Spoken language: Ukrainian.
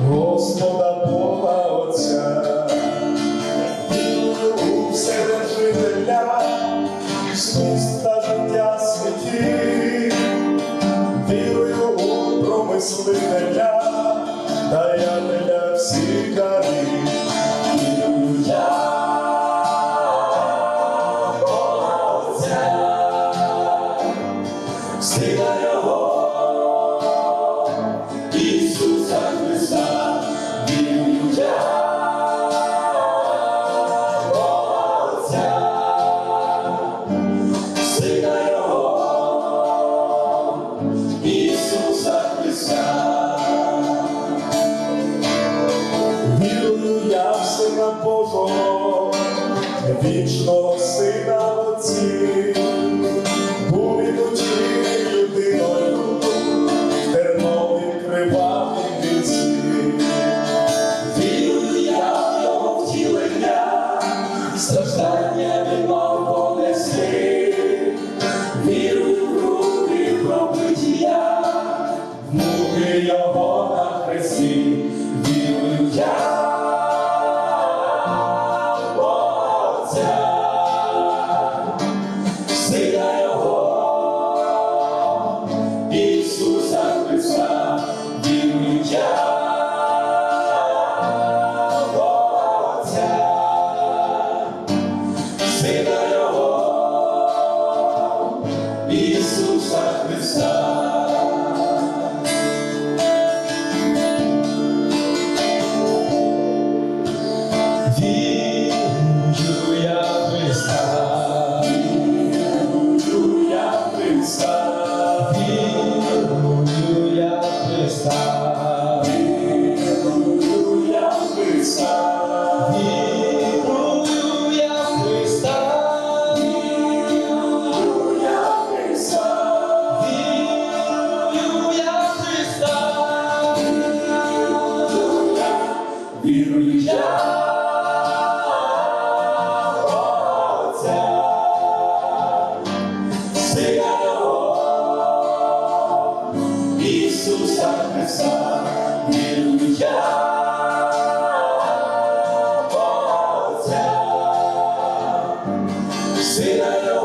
Господа Бога Отця, у Вседержителя, зміст та життя святі, вірую у промислителя, даятеля всіх дарів. Божого, вічного Сина Отці, був він учив людиною, терновим кривавим вінці. Вірую я в Його втілення, страждання мав понести. Вірую в руки пробиття, муки Його на хресті. Вірую я Сина Його, Ісуса Христа. Християнього, Ісуса Христа, вірую я. Сина Його,